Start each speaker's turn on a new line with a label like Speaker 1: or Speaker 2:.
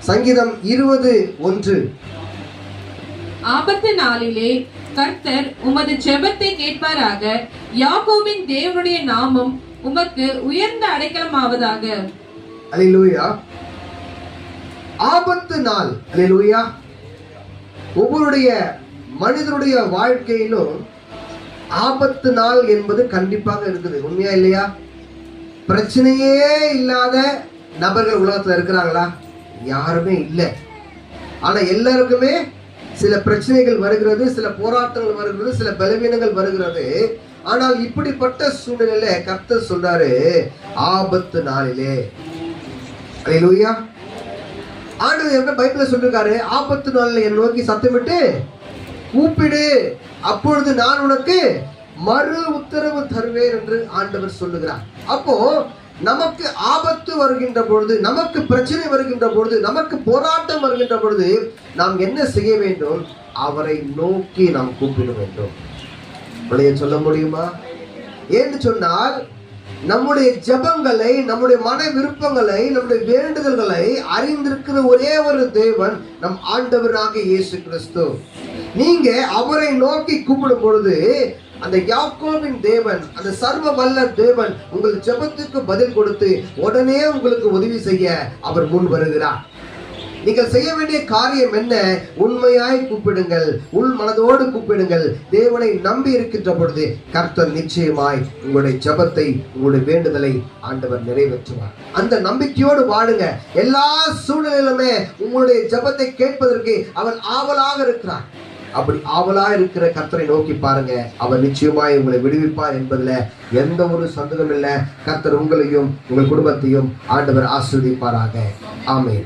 Speaker 1: சங்கீதம் இருபது ஒன்று.
Speaker 2: ஆபத்து நாளிலே கர்த்தர் உமது ஜெபத்தை கேட்பாராக. யாக்கோபின் தேவனுடைய நாமம் உமக்கு உயர்ந்த அடைக்கலமாவதாக.
Speaker 1: அல்லேலூயா. ஆபத்து நாள். அல்லேலூயா. ஒவ்வொருடைய மனிதனுடைய வாழ்க்கையிலும் ஆபத்து நாள் என்பது கண்டிப்பாக இருக்குது. உண்மையா இல்லையா? பிரச்சனையே இல்லாத நபர்கள் உலகத்துல இருக்கிறாங்களா? யாருமே இல்லை. ஆனா எல்லாருக்குமே சில பிரச்சனைகள் வருகிறது சில போராட்டங்கள் வருகிறது சில பலவீனங்கள் வருகிறது. ஆனால் இப்படிப்பட்ட சூழ்நிலையில கர்த்தர் சொல்றாரு ஆபத்து நாளிலே. அல்லேலூயா ஆண்டவர் என்ன பைபிள சொல்லிருக்காரு? ஆபத்து நாளில் என்னை நோக்கி சத்தமிட்டு கூப்பிடு. அப்பொழுது நான் உனக்கு மறு உத்தரவு தருவேன் என்று ஆண்டவர் சொல்லுகிறார். அப்போ நமக்கு ஆபத்து வருகின்ற பொழுது நமக்கு பிரச்சனை வருகின்ற பொழுது நமக்கு போராட்டம் வருகின்ற பொழுது நாம் என்ன செய்ய வேண்டும்? அவரை நோக்கி நாம் கூப்பிட வேண்டும். உங்களைய சொல்ல முடியுமா? ஏன்னு சொன்னால் நம்முடைய ஜெபங்களை நம்முடைய மன விருப்பங்களை நம்முடைய வேண்டுதல்களை அறிந்திருக்கிற ஒரே ஒரு தேவன் நம் ஆண்டவராக இயேசு கிறிஸ்து. நீங்க அவரை நோக்கி கூப்பிடும் பொழுது அந்த யாக்கோவின் தேவன் அந்த சர்வ வல்ல தேவன் உங்கள் ஜெபத்துக்கு பதில் கொடுத்து உடனே உங்களுக்கு உதவி செய்ய அவர் முன் வருகிறார். நீங்கள் செய்ய வேண்டிய காரியம் என்ன? உண்மையாய் கூப்பிடுங்கள் உள் மனதோடு கூப்பிடுங்கள். தேவனை நம்பி இருக்கின்ற பொழுது கர்த்தர் நிச்சயமாய் உங்களுடைய ஜெபத்தை உங்களுடைய வேண்டுதலை ஆண்டவர் நிறைவேற்றுவார். அந்த நம்பிக்கையோடு வாழுங்க. எல்லா சூழ்நிலையிலுமே உங்களுடைய ஜபத்தை கேட்பதற்கு அவர் ஆவலாக இருக்கிறார். அப்படி ஆவலா இருக்கிற கர்த்தரை நோக்கி பாருங்க. அவர் நிச்சயமாய் உங்களை விடுவிப்பார் என்பதுல எந்த ஒரு சந்தேகம் இல்லை. கர்த்தர் உங்களையும் உங்கள் குடும்பத்தையும் ஆண்டவர் ஆஸ்வதிப்பாராக ஆமே